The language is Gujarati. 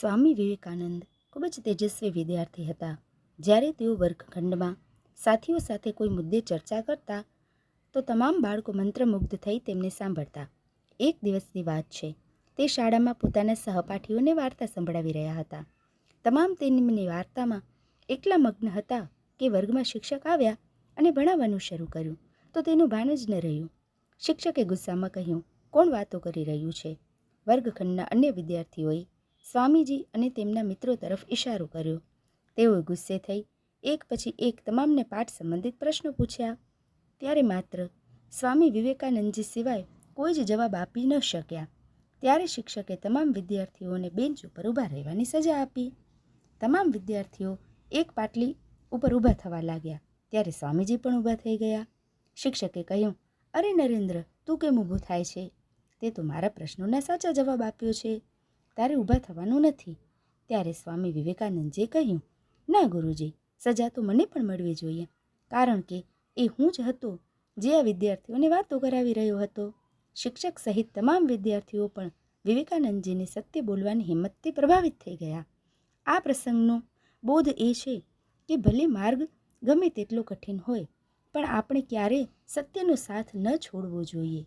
સ્વામી વિવેકાનંદ ખૂબ જ તેજસ્વી વિદ્યાર્થી હતા. જ્યારે તેઓ વર્ગખંડમાં સાથીઓ સાથે કોઈ મુદ્દે ચર્ચા કરતા, તો તમામ બાળકો મંત્રમુગ્ધ થઈ તેમને સાંભળતા. એક દિવસની વાત છે. તે શાળામાં પોતાના સહપાઠીઓને વાર્તા સંભળાવી રહ્યા હતા. તમામ તેમની વાર્તામાં એકલા મગ્ન હતા કે વર્ગમાં શિક્ષક આવ્યા અને ભણાવવાનું શરૂ કર્યું, તો તેનું ભાન જ ન રહ્યું. શિક્ષકે ગુસ્સામાં કહ્યું, કોણ વાતો કરી રહ્યું છે? વર્ગખંડના અન્ય વિદ્યાર્થીઓએ સ્વામીજી અને તેમના મિત્રો તરફ ઇશારો કર્યો. તેઓએ ગુસ્સે થઈ, એક પછી એક તમામને પાઠ સંબંધિત પ્રશ્નો પૂછ્યા. ત્યારે માત્ર સ્વામી વિવેકાનંદજી સિવાય કોઈ જ જવાબ આપી ન શક્યા. ત્યારે શિક્ષકે તમામ વિદ્યાર્થીઓને બેન્ચ ઉપર ઊભા રહેવાની સજા આપી. તમામ વિદ્યાર્થીઓ એક પાટલી ઉપર ઊભા થવા લાગ્યા. ત્યારે સ્વામીજી પણ ઊભા થઈ ગયા. શિક્ષકે કહ્યું, અરે નરેન્દ્ર, તું કેમ ઊભું થાય છે? તે તો મારા પ્રશ્નોના સાચા જવાબ આપ્યો છે. તારે ઊભા થવાનું નથી. ત્યારે સ્વામી વિવેકાનંદજીએ કહ્યું, ના ગુરુજી, સજા તો મને પણ મળવી જોઈએ, કારણ કે એ હું જ હતો જે આ વિદ્યાર્થીઓને વાતો કરાવી રહ્યો હતો. શિક્ષક સહિત તમામ વિદ્યાર્થીઓ પણ વિવેકાનંદજીની સત્ય બોલવાની હિંમતથી પ્રભાવિત થઈ ગયા. આ પ્રસંગનો બોધ એ છે કે ભલે માર્ગ ગમે તેટલો કઠિન હોય, પણ આપણે ક્યારેય સત્યનો સાથ ન છોડવો જોઈએ.